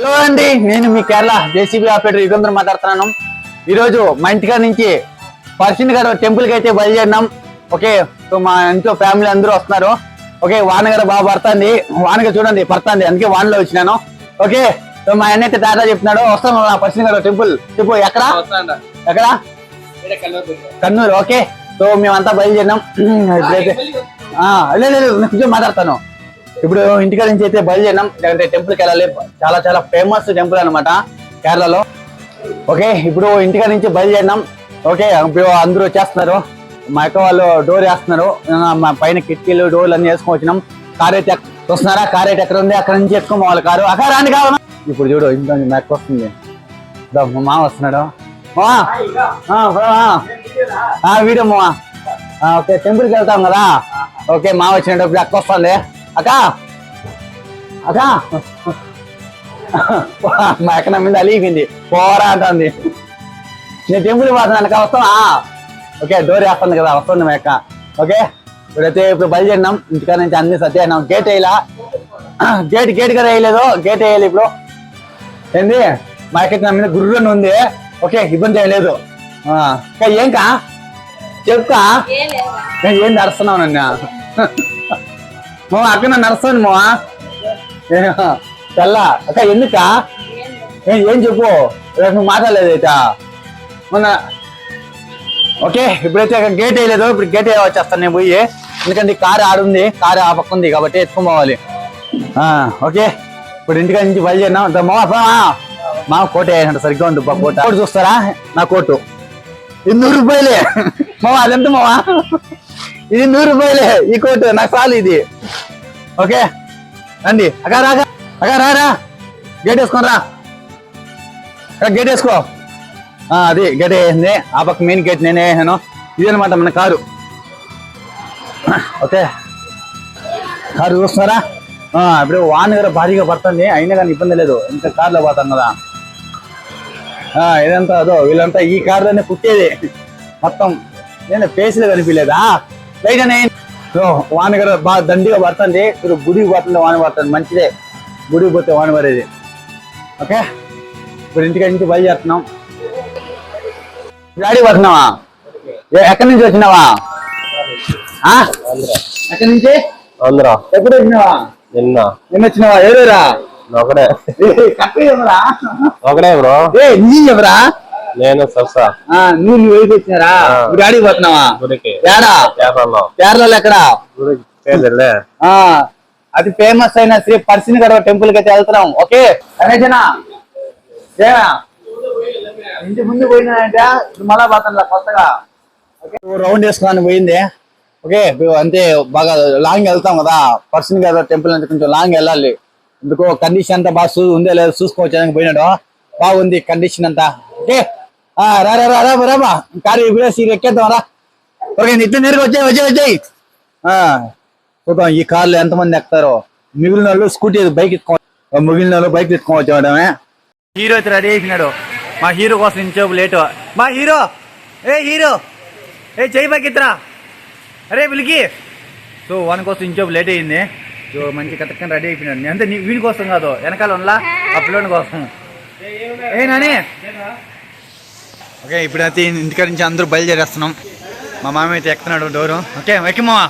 Hello అండి నేను మీ కేరళ జేసీబీ ఆపరేటర్ యుగంధర్ మాట్లాడుతున్నాను. ఈరోజు మా ఇంటికాడ నుంచి పర్షిన్ గారు టెంపుల్కి అయితే బయలుదేరినాం. ఓకే సో మా ఇంట్లో ఫ్యామిలీ అందరూ వస్తున్నారు. ఓకే వానగారు బాగా పడుతుంది. వానగా చూడండి పడుతుంది. అందుకే వానలో వచ్చినాను. ఓకే సో మా అన్న అయితే టాటా చెప్తున్నాడు వస్తాం మా పర్షిన్ గారు టెంపుల్ చెప్పు ఎక్కడ? ఎక్కడ? కన్నూరు ఓకే. సో మేమంతా బయలుదేరినాం. ఇప్పుడైతే లేదు లేదు కొంచెం మాట్లాడతాను. ఇప్పుడు ఇంటికాడ నుంచి అయితే బయలుదేరినాం. లేదంటే టెంపుల్కి వెళ్ళాలి. చాలా చాలా ఫేమస్ టెంపుల్ అనమాట కేరళలో. ఓకే ఇప్పుడు ఇంటికాడ నుంచి బయలుదేరినాం. ఓకే ఇప్పుడు అందరూ వచ్చేస్తున్నారు. మా అక్క వాళ్ళు డోర్ వేస్తున్నారు. మా పైన కిటికీలు డోర్లు అన్ని వేసుకొని వచ్చినాం. కార్ అయితే వస్తున్నారా చూస్తున్నారా? కార్ అయితే ఎక్కడ ఉంది? అక్కడ నుంచి వేసుకో వాళ్ళ కారు. అక్కడ రాని కావాలా ఇప్పుడు చూడు ఇంట్లో నుంచి మా అక్క వస్తుంది మా మామ వస్తున్నాడు. మావా వీడియో మావా ఓకే టెంపుల్కి వెళ్తాం కదా. ఓకే మా వచ్చినప్పుడు అక్క వస్తుంది. అక్క. అక్క. మా అక్క నా మీద అలిగిపోయింది పోరా అంటుంది. నేను టెంపుల్ పోతున్నాను అక్క వస్తావా? ఓకే డోర్ వేస్తుంది కదా వస్తుంది మా అక్క. ఓకే ఇప్పుడైతే ఇప్పుడు బయలుదేరినాం. ఇంటికాడ నుంచి అన్ని సత్యాన్నాం గేట్ వేయలా? గేట్ గేట్ కదా వేయలేదు. గేట్ వేయాలి ఇప్పుడు. ఏంది? మా అక్క నా మీద గుర్రని ఉంది. ఓకే ఇబ్బంది ఏం లేదు. ఆ, అక్క, ఏం కా? చెప్పుకా? నేను ఏం నడుస్తున్నావు నన్ను? మా అక్కడ నడుస్తాను మా తెల్ల. అక్క ఎందుక? ఏం ఏం చెప్పు? రేపు నువ్వు మాట్లాడలేదు అయితే మొన్న ఓకే ఇప్పుడైతే గేట్ వేయలేదు. ఇప్పుడు గేట్ వచ్చేస్తాను నేను పోయి. ఎందుకంటే కారు ఆడుంది కారు ఆ పక్క ఉంది కాబట్టి ఎత్తుకొని పోవాలి ఆ, ఓకే. ఇప్పుడు ఇంటికాడ నుంచి బయలుదేరినా. దా మా కోట వేసినట్టు సరిగ్గా ఉంది కోట. కోటు చూస్తారా? నా కోటు. ఎన్నూరు రూపాయలే? మావా అదెంత మావా? ఇది నూరు రూపాయలే ఈ కోట్ నాకు చాలు ఇది. ఓకే రండి. అగా రాగా అగా రారా గేట్ వేసుకొని రా. గేట్ వేసుకో. ఆ, అది గేట్ వేసింది ఆ పక్క మెయిన్ గేట్ నేనే వేసాను ఇదనమాట మన కారు. ఓకే. కారు చూస్తున్నారా? ఆ, ఇప్పుడు వాన్ గారు భారీగా పడుతుంది. అయినా కానీ ఇబ్బంది లేదు. ఇంకా కార్లో పోతాం కదా. ఆ, ఇదంతా అదో వీళ్ళంతా ఈ కార్లోనే పుట్టేది మొత్తం నేను ఫేస్లో కనిపించలేదా? లైట్ అనే. సో వాన గారు బాగా దండిగా పడుతుంది ఇప్పుడు గుడికి పోతుంది వాన పడుతుంది మంచిదే. గుడికి పోతే వాన పడేది. ఓకే? ఇప్పుడు ఇంటికి నుంచి బయలుదేరుతున్నాం. డాడీ పడుతున్నావా? ఎక్కడి నుంచి వచ్చినావా? ఎక్కడి నుంచి? ఆంధ్రా. ఎప్పుడు వచ్చినావా? నిన్న. నిన్న వచ్చినావా? ఎవరురా ఒకడే. ఒకడే బ్రో. ఏ నీ ఎవరా నేను సరసా. నువ్వు నువ్వు వెళ్ళి వచ్చినారా. ఇప్పుడు డాడీ పోతున్నావా? గుడికి. ఏడా కేరళలో. కేరళలో ఎక్కడా? అది ఫేమస్ అయిన శ్రీ పర్సిని గడ టెంపుల్కి అయితే వెళ్తున్నాం. ఓకే? అనేజనా ఇంటి ముందు పోయినాయంటే మళ్ళా పోతాను కొత్తగా. ఓకే? రౌండ్ వేసుకున్నాను పోయింది. ఓకే? అంతే బాగా లాంగ్ వెళ్తాం కదా. పర్సన్ గడ టెంపుల్ అంటే కొంచెం లాంగ్ వెళ్ళాలి. ఎందుకో కండిషన్ అంతా బాగా ఉందే లేదు. చూసుకోవచ్చానికి పోయినాడు. బాగుంది కండిషన్ అంతా. ఓకే? రా రా రా రా రాబా కారు ఇప్పుడు ఎక్కేద్దాం రా. ఓకే ఇట్లా నేరుగా వచ్చాయి వచ్చాయి వచ్చాయి ఆ, చూద్దాం ఈ కార్లో ఎంతమంది ఎక్కుతారో. మిగిలిన వాళ్ళు స్కూటీ బైక్ ఎత్తుకో మిగిలిన వాళ్ళు బైక్ ఎత్తుకోవచ్చు మేడమే హీరో అయితే రెడీ అయిపోయినాడు. మా హీరో కోసం ఇంచేపు లేటు. మా హీరో! ఏ హీరో! ఏ చెయ్యి బైక్ ఎత్తురా. అరే పిలికి. సో వాని కోసం ఇంచేపు లేట్ అయింది. సో మంచి కథక్కని రెడీ అయిపోయినాడు. అంతే నీ- వీడి కోసం కాదు వెనకాల ఉన్నలా ఆ పిల్లోని కోసం. ఏ నాని! ఓకే ఇప్పుడైతే ఇంటికాడ నుంచి అందరూ బయలుదేరేస్తున్నాం. మా మామ అయితే ఎక్కుతున్నాడు డోరు. ఓకే ఎక్కి మామ.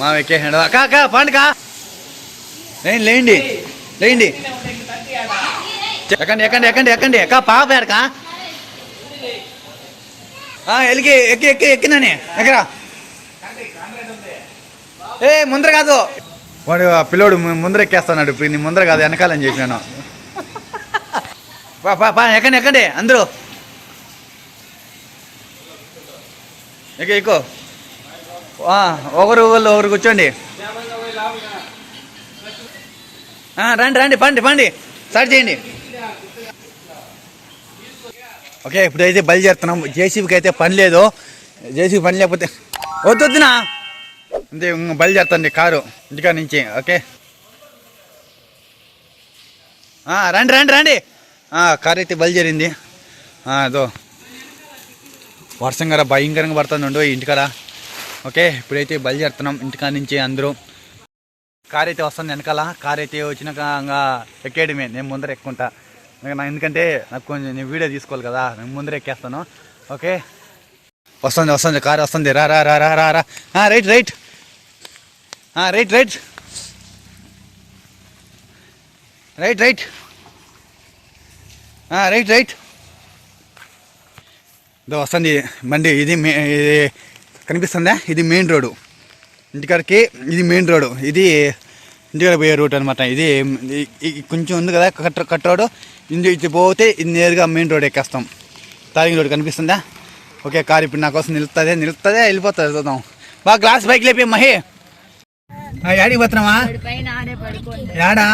మామ ఎక్కేసాడు అక్క అక్క పండుగ. లేండి లేండి లేండి ఎక్కండి ఎక్కండి ఎక్కండి ఎక్కండి. అక్క పాప ఎడక ఎలికి ఎక్కి ఎక్కి ఎక్కినని ఎక్కరా? ఏ ముందర కాదు. వాడు ఆ పిల్లోడు ముందర ఎక్కేస్తున్నాడు. ఇప్పుడు నీ ముందర కాదు వెనకాలని చెప్పినాను. పా పా ఎక్కండి ఎక్కండి అందరూ. ఎక్క ఎక్కువ ఒకరు వాళ్ళు ఒకరు కూర్చోండి. రండి రండి పండి పండి. స్టార్ట్ చేయండి. ఓకే ఇప్పుడైతే బయలుదేరుతున్నాం. జేసీబీకి అయితే పని లేదు. జేసీబీ పని లేకపోతే వద్దు వద్దునా? అంతే ఇంక బయలుదేరుతండి కారు ఇంటికా నుంచి ఓకే. రండి రండి రండి. కార్ అయితే బయలుదేరింది. జరింది అదో వర్షం కదా భయంకరంగా పడుతుంది ఇంటికాడ. ఓకే ఇప్పుడైతే బయలుదేరుతున్నాం ఇంటికాడ నుంచి అందరూ. కార్ అయితే వస్తుంది వెనకాల. కార్ అయితే వచ్చినాక ఇంకా ఎక్కేయడమే. నేను ముందర ఎక్కుంటా. ఎందుకంటే నాకు కొంచెం నేను వీడియో తీసుకోవాలి కదా నేను ముందర ఎక్కేస్తాను. ఓకే. వస్తుంది వస్తుంది కార్ వస్తుంది. రా రా రా రా రా రా. Right right. Right right. Right right. Right right. ఇదో వస్తుంది బండి. ఇది ఇది కనిపిస్తుందా? ఇది మెయిన్ రోడ్ ఇంటికాడికి ఇది మెయిన్ రోడ్ ఇది ఇంటికాడ పోయే రూట్ అనమాట ఇది కొంచెం ఉంది కదా కట్ కట్ రోడ్ ఇంటి ఇటు పోతే ఇది నేరుగా మెయిన్ రోడ్ ఎక్కేస్తాం. తారింగ్ రోడ్ కనిపిస్తుందా? ఓకే కార్ ఇప్పుడు నా కోసం నిలుస్తుంది నిలుస్తుంది వెళ్ళిపోతుంది చూద్దాం బాగా గ్లాస్ బైక్ లేపి మహి. యాడికి పోతున్నావా? యాడా?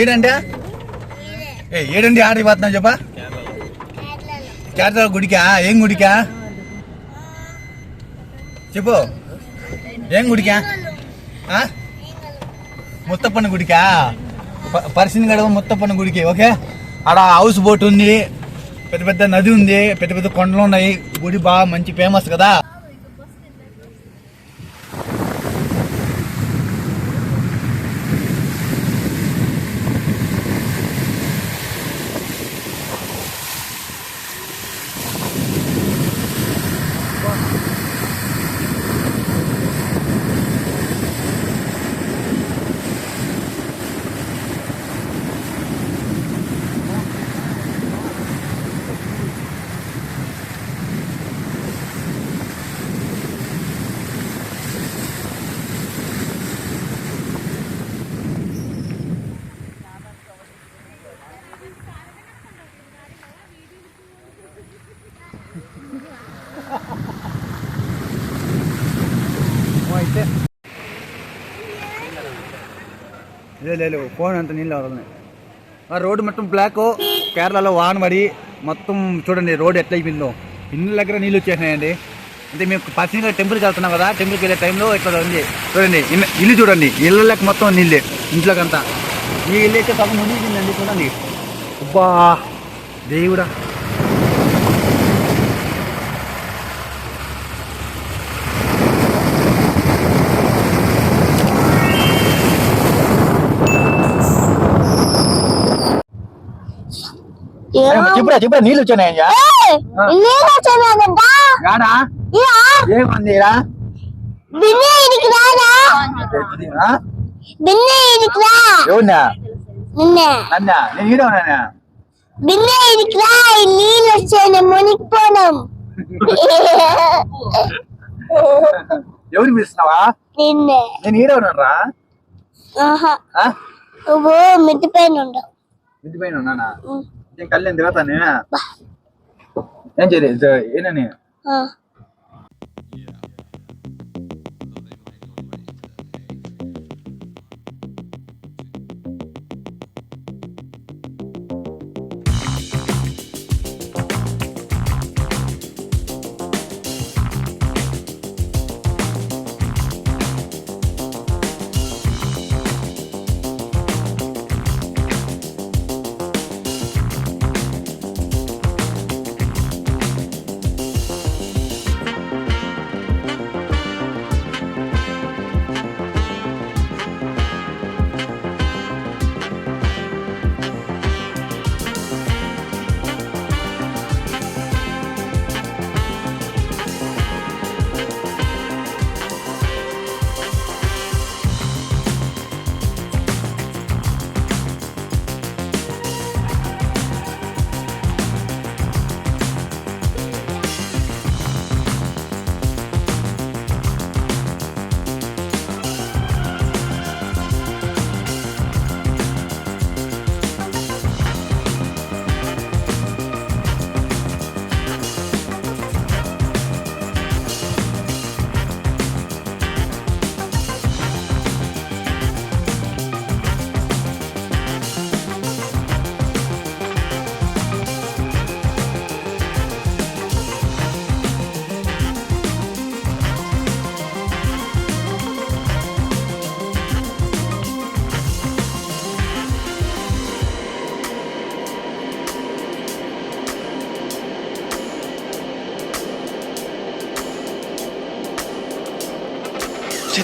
ఏడంటే? ఏ ఏడండి ఆడికి పోతున్నావు చెప్పా? కేరళ గుడికా? ఏం గుడికా? చెప్పు. ఏం గుడికా? ముత్తప్పన్న గుడికా? ప- గడవ ముత్తప్పన్న గుడికి ఓకే? ఆడ హౌస్ బోట్ ఉంది పెద్ద పెద్ద నది ఉంది పెద్ద పెద్ద కొండలు ఉన్నాయి గుడి బాగా మంచి ఫేమస్ కదా. అయితే. లేదు లేదు ఫోన్ అంత నీళ్ళు వదలనాయి ఆ రోడ్డు మొత్తం బ్లాక్ కేరళలో వాన పడి మొత్తం చూడండి రోడ్ ఎట్లా అయిపోయిందో. ఇన్ని దగ్గర నీళ్ళు వచ్చేసినాయండి. అంటే మేము పర్సనల్గా టెంపుల్కి వెళ్తున్నాం కదా టెంపుల్కి వెళ్ళే టైంలో ఇట్లా ఉంది. చూడండి ఇల్లు- ఇల్లు చూడండి ఇళ్ళకి మొత్తం నీళ్ళే ఇంట్లోకంతా. ఈ ఇల్లు అయితే సగం ముందు చూడండి. అబ్బా దేవుడా. చెప్పురా చెప్పురా నీళ్ళు వచ్చినాయ్యా నీళ్ళు వచ్చేదంట యాడా ఏమందిరా బిన్నె ఇడికి రాదా బిన్నె ఇడికి రా ఎవరినా నిన్నే నన్న నేను ఈడ ఉన్నానా బిన్నె ఇడికి రా ఈ నీళ్ళు వచ్చాయి మునిగిపోనాం ఎవరిని పిలుస్తున్నావా నిన్నే నేను ఈడ ఉన్నారా ఆహా నువ్వు మిద్ది పైన ఉండవు మిద్ది పైన ఉన్నానా నేను కళ్యాణ్ తిరుగుతా నేనా ఏం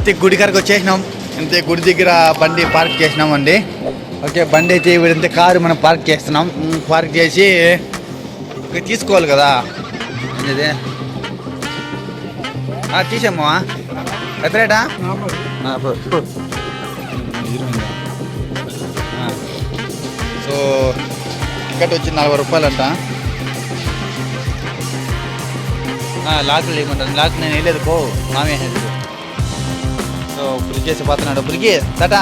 చేయలేదు గుడి కాడికి వచ్చేసినాం. ఇంత గుడి దగ్గర బండి పార్క్ చేసినామండి. ఓకే బండి అయితే ఇంత కారు మనం పార్క్ చేస్తున్నాం. పార్క్ చేసి తీసుకోవాలి కదా. అదే తీసామ్మా. తీసేమ్మా ఎంత రేటా సో టికెట్ వచ్చి నలభై రూపాయలంట. లాక్లు ఇవ్వమంటాను లాక్ నేను వేయలేదు పో. మామే వేసేది చేసి పోతున్నాడు. Fridge tata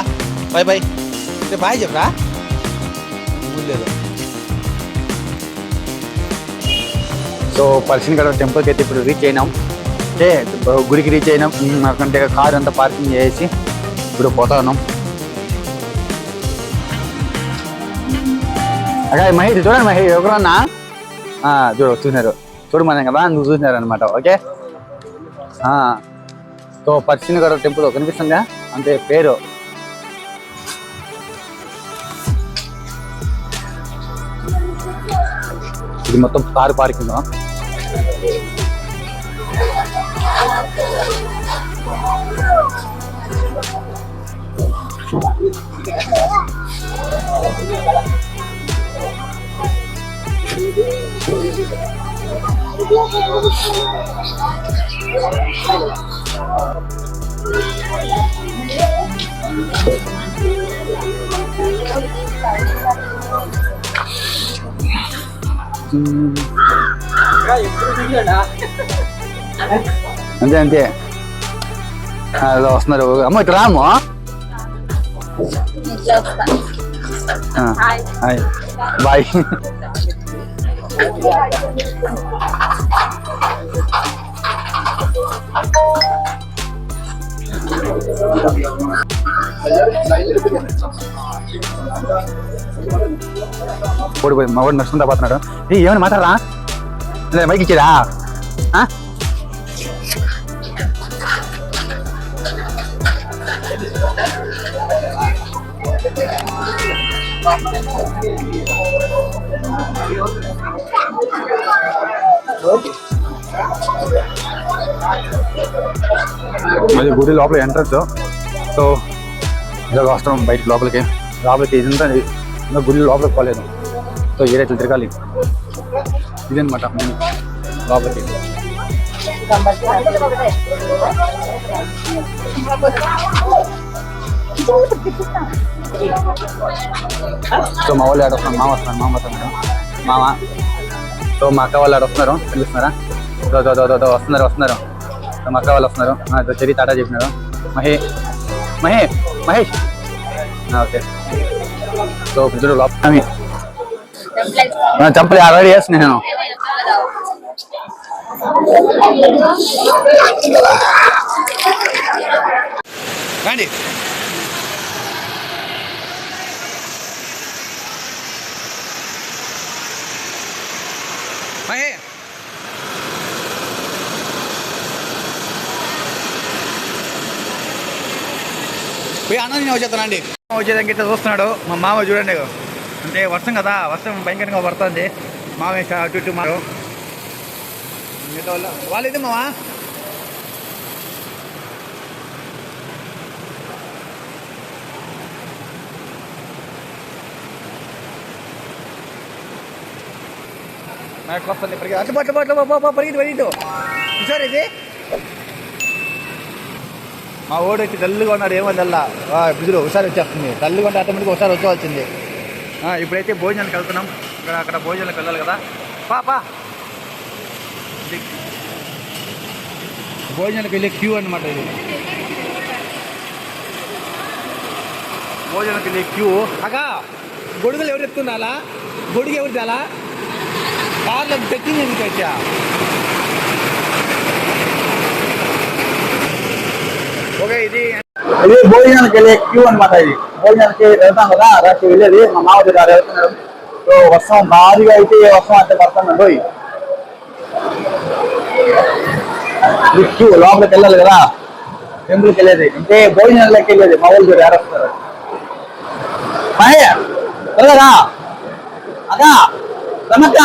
bye bye. అంటే బాయ్ చెప్పరా? లేదు సో పర్సన్ గడ టెంపుల్కి అయితే ఇప్పుడు రీచ్ అయినాం. అంటే గుడికి రీచ్ అయినాం. అక్కడంటే కార్ అంతా పార్కింగ్ చేసి ఇప్పుడు పోతా ఉన్నాం. అక్కడ మహేష్ చూడండి మహేష్ ఎవరన్నా చూడు చూసినారు చూడమని కదా నువ్వు చూసినారు అనమాట ఓకే సో పశ్చిమ గడ టెంపుల్ కనిపిస్తుందా అంటే పేరు ఇది మొత్తం కారు పార్కింగ్ అంతే అంతే ఆ, ఇలా వస్తున్నారు అమ్మ ఇక్కడ రాము హాయ్ బాయ్ ఓడిపోయి మా వాడు నడుచుకుంటా పోతున్నాడు ఏ ఏమైనా మాట్లాడరా లేదా మైక్ ఇచ్చారా ఆ? అది గుడి లోపల ఎంట్రన్స్ సో ఇలా వస్తాం బయట లోపలికి. లోపలికి ఇదంతా ఇంకా గుడి లోపలికి పోలేదు. సో ఏదైతే తిరగాలి. ఇదనమాట మేము లోపలికి. సో మా వాళ్ళు ఆడ వస్తున్నారు మామ వస్తున్నారు మామ వస్తున్నారు మామ. సో మా అక్క వాళ్ళు ఆడ వస్తున్నారు వస్తున్నారు వస్తున్నారు. మా అక్క వాళ్ళు వస్తున్నారు. ఆ, చెరి టాటా చెప్పినారు మహే మహే మహేష్. ఓకే. సో ఇప్పుడు లోపల చంపలే ఆల్రెడీ వేసిన నేను. రండి మహే పోయి అన్నది నేను వచ్చేస్తానండి వచ్చేదానికి ఇట్లా చూస్తున్నాడు. మా మామ చూడండి అంటే వర్షం కదా వర్షం భయంకరంగా పడుతుంది. మామ ఇంకా అటు ఇటు మారు. మిగతా వాళ్ళు ఇది మావా నాకు వస్తుంది పరిగె అటు పట్టు పట్టు పరిగెత్తి పరిగెత్తు. చూసారు ఇది? మా ఓడు వచ్చి ఉన్నాడు ఏమో తెల్ల బిజులు ఒకసారి వచ్చేస్తుంది. డల్లుగా ఉంటే ఆటోమేటిక్గా ఒకసారి వచ్చేవాల్సింది. ఆ, ఇప్పుడైతే భోజనానికి వెళ్తున్నాం. ఇక్కడ అక్కడ భోజనానికి వెళ్ళాలి కదా. పాపా భోజనానికి వెళ్ళే క్యూ అనమాట ఇది. భోజనానికి వెళ్ళే క్యూ. అగా గొడుగులు ఎవరు ఎత్తున్నాలా గొడుగు ఎవరు చాలా కార్లకు పెట్టింది ఎందుకు వచ్చా ఇది భోజనానికి వెళ్ళే క్యూ అనమాట ఇది. భోజనానికి వెళ్తాం కదా రాత్రి వెళ్ళేది. మా మామూలు గారు వెళ్తున్నారు. సో వర్షం భారీగా అయితే వర్షం అంటే పడుతుందండి ఈ క్యూ లోపలికి వెళ్ళాలి కదా. టెంపుల్కి వెళ్ళేది. అంటే భోజనాలకి వెళ్ళేది. మా ఊళ్ళు గారు వస్తారు త్వరగా అదా రమక్క.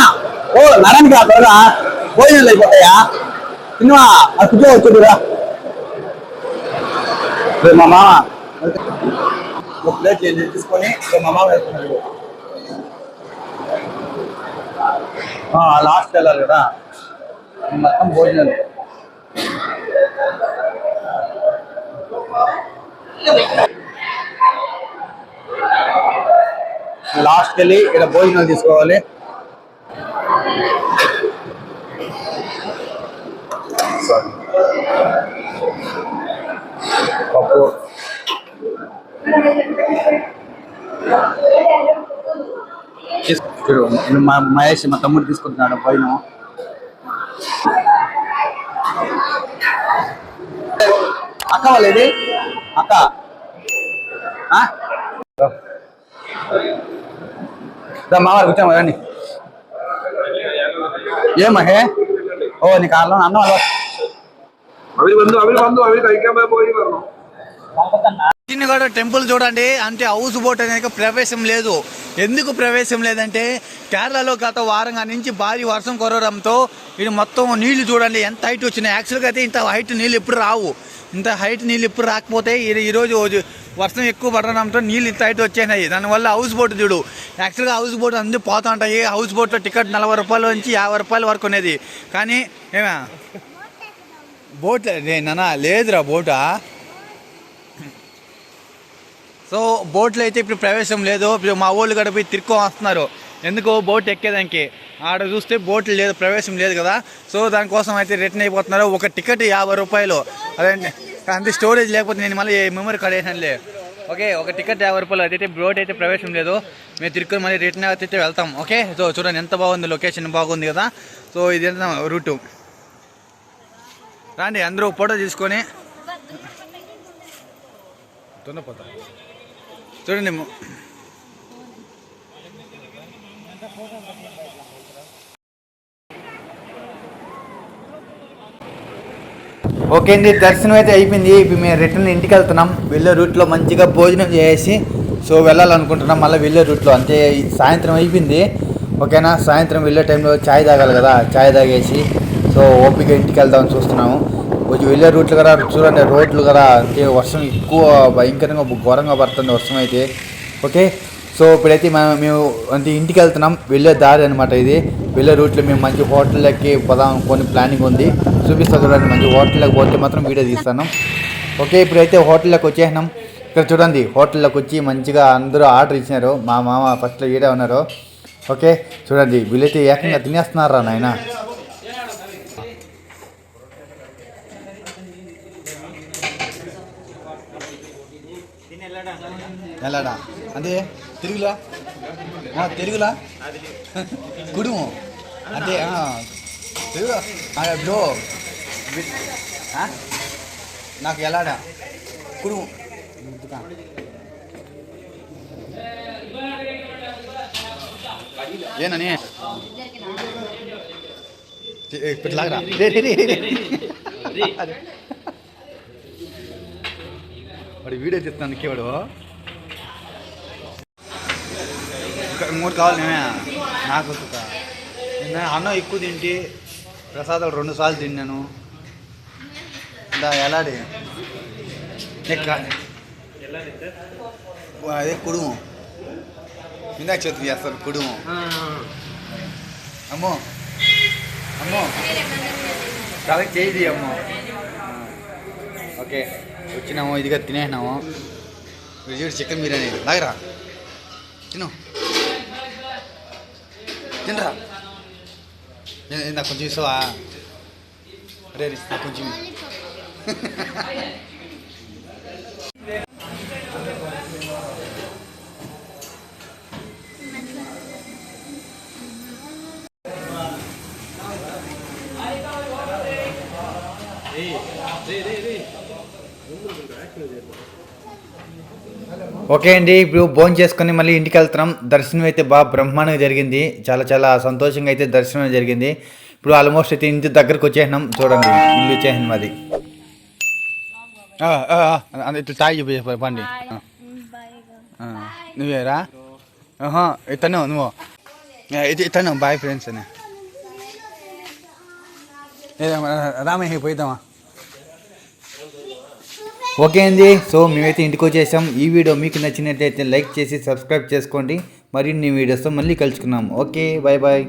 ఓ నడనికి త్వరగా భోజనాలు అయిపోతాయా? సినిమా ఆ కూర్చో మా మామ ఒక ప్లేట్ తీసుకొని ఇక మా మామ వేసుకున్నాడు లాస్ట్ వెళ్ళాలి కదా మొత్తం భోజనాలు లాస్ట్కి వెళ్ళి ఇక్కడ భోజనాలు తీసుకోవాలి చూడు నేను మా మహేష్ మా తమ్ముడు తీసుకుంటున్నాడు పైన అక్క వాళ్ళేది అక్క ఆ? దా మావారు కూర్చోమా రండి ఏ మహే ఓ నీ కారణం అన్నం అలవాటు അവര് വന്നു അവര് വന്നു അവര് കഴിക്കാൻ പോയി പറഞ്ഞു చిన్నగడ టెంపుల్ చూడండి అంటే హౌస్ బోట్ అనేది ప్రవేశం లేదు. ఎందుకు ప్రవేశం లేదంటే కేరళలో గత వారంగా నుంచి భారీ వర్షం కురవడంతో ఇది మొత్తం నీళ్ళు చూడండి ఎంత హైట్ వచ్చినాయి. యాక్చువల్గా అయితే ఇంత హైట్ నీళ్ళు ఎప్పుడు రావు. ఇంత హైట్ నీళ్ళు ఎప్పుడు రాకపోతే ఈరోజు వర్షం ఎక్కువ పడడంతో నీళ్ళు ఇంత హైట్ వచ్చేసినాయి. దానివల్ల హౌస్ బోట్ చూడు యాక్చువల్గా హౌస్ బోట్ అన్ని పోతూ ఉంటాయి హౌస్ బోట్లో టికెట్ నలభై రూపాయల నుంచి యాభై రూపాయల వరకు అనేది కానీ ఏమా? బోట్ నానా లేదురా బోటా? సో బోట్లో అయితే ఇప్పుడు ప్రవేశం లేదు. ఇప్పుడు మా ఊళ్ళు కూడా పోయి తిరుక్కో వస్తున్నారు. ఎందుకు బోట్ ఎక్కేదానికి. ఆడ చూస్తే బోట్లు లేదు ప్రవేశం లేదు కదా. సో దానికోసం అయితే రిటర్న్ అయిపోతున్నారు. ఒక టికెట్ యాభై రూపాయలు. అదే అంతే స్టోరేజ్ లేకపోతే నేను మళ్ళీ మెమరీ కార్డ్ వేసానులే ఓకే ఒక టికెట్ యాభై రూపాయలు. అదైతే బోట్ అయితే ప్రవేశం లేదు. మేము తిరుక్కుని మళ్ళీ రిటర్న్ అయితే వెళ్తాం. ఓకే సో చూడండి ఎంత బాగుంది లొకేషన్ బాగుంది కదా. సో ఇది రూటు. రండి అందరూ ఫోటో తీసుకొని. దున్నపోతాం. చూడండి ఓకే అండి దర్శనం అయితే అయిపోయింది. ఇప్పుడు మేము రిటర్న్ ఇంటికి వెళ్తున్నాం. వెళ్ళే రూట్లో మంచిగా భోజనం చేసి సో వెళ్ళాలనుకుంటున్నాం. మళ్ళీ వెళ్ళే రూట్లో. అంటే సాయంత్రం అయిపోయింది. ఓకేనా? సాయంత్రం వెళ్ళే టైంలో చాయ్ తాగాలి కదా? చాయ్ తాగేసి సో ఓపిక ఇంటికి వెళ్దామని చూస్తున్నాము. కొంచెం వెళ్ళే రూట్లు కదా చూడండి రోడ్లు కదా అంటే వర్షం ఎక్కువ భయంకరంగా ఘోరంగా పడుతుంది వర్షం అయితే. ఓకే? సో ఇప్పుడైతే మనం మేము అంటే ఇంటికి వెళ్తున్నాం వెళ్ళే దారి అనమాట ఇది. వెళ్ళే రూట్లో మేము మంచి హోటల్లోకి పోదాం కొన్ని ప్లానింగ్ ఉంది. చూపిస్తాం చూడండి మంచి హోటల్లోకి పోతే మాత్రం వీడియో తీస్తాను. ఓకే? ఇప్పుడైతే హోటల్లోకి వచ్చేసినాం. ఇక్కడ చూడండి హోటల్లోకి వచ్చి మంచిగా అందరూ ఆర్డర్ ఇచ్చినారు. మా మామ ఫస్ట్లో ఈడే ఉన్నారు. ఓకే? చూడండి వీళ్ళైతే ఏకంగా తినేస్తున్నారా నాయన? ఎలాడా అంటే తెలుగులా? తెలుగులా? కుడుము. అంటే ఆ, తెలుగు? బ్రో? నాకు ఎలాడా కుడుము. ఏనని ఇప్పటిలాగరా రే రే రే రే. వాడు వీడియో తీస్తాను వాడు ఇంకా మూడు కావాలి నేనే. నాకు. నిన్న అన్నం ఎక్కువ తింటి ప్రసాదాలు రెండు సార్లు తిన్నాను. దా ఎలాడి అదే కుడుము. ఇందాక చదువు చేస్తారు కుడుము. అమ్మో. అమ్మో. కలెక్ట్ చేయి అమ్మో. ఓకే వచ్చినాము ఇదిగా తినేసినాము. చూడు చికెన్ బిర్యానీ. లాగరా. తిను. తినరా ఏ- ఏ, నాకు కొంచెం ఇస్తావా అరే రే, నాకు కొంచెం ఇవ్వు. ఓకే అండి ఇప్పుడు భోజనం చేసుకొని మళ్ళీ ఇంటికి వెళ్తున్నాం దర్శనం అయితే బాగా బ్రహ్మాండంగా జరిగింది. చాలా చాలా సంతోషంగా అయితే దర్శనం జరిగింది. ఇప్పుడు ఆల్మోస్ట్ అయితే ఇంటి దగ్గరకు వచ్చేసినాం. చూడండి ఇల్లు ఆ, అదే ఇట్లా తాగి పండి. నువ్వేరా ఆహా ఇతను నువ్వు. ఇది ఇతను బాయ్ ఫ్రెండ్స్ అని. ఏ, రామయ్య పోయిద్దామా? ఓకే అండి. సో మేమైతే ఇంటికి వచ్చేసాం. ఈ వీడియో మీకు నచ్చినట్లయితే లైక్ చేసి సబ్స్క్రైబ్ చేసుకోండి. మరిన్ని వీడియోస్తో మళ్ళీ కలుసుకున్నాం ఓకే బాయ్ బాయ్.